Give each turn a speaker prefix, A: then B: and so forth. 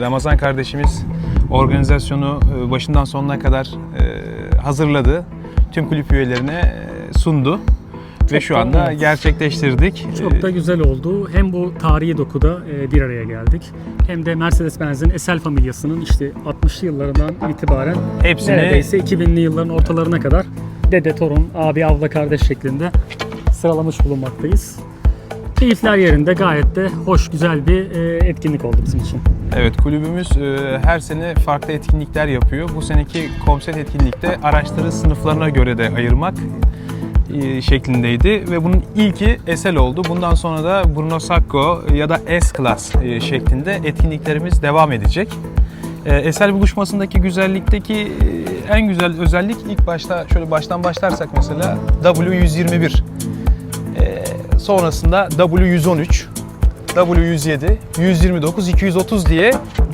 A: Ramazan kardeşimiz organizasyonu e, başından sonuna kadar e, hazırladı. Tüm kulüp üyelerine e, sundu. Ve şu
B: da-
A: anda
B: evet.
A: gerçekleştirdik.
B: Çok da güzel oldu. Hem bu tarihi dokuda bir araya geldik. Hem de Mercedes-Benz'in SL familyasının işte 60'lı yıllarından itibaren
A: Hepsini
B: neredeyse 2000'li yılların ortalarına kadar dede, torun, abi, abla, kardeş şeklinde sıralamış bulunmaktayız. Keyifler yerinde gayet de hoş, güzel bir e, etkinlik oldu bizim için.
A: Evet kulübümüz e, her sene farklı etkinlikler yapıyor. Bu seneki komset etkinlikte araçları sınıflarına göre de ayırmak e, şeklindeydi ve bunun ilki SL oldu. Bundan sonra da Bruno Sacco ya da S-Class şeklinde etkinliklerimiz devam edecek. E, SL buluşmasındaki güzellikteki en güzel özellik ilk başta şöyle baştan başlarsak mesela W121 e, sonrasında W113 W107, 129, 230 diye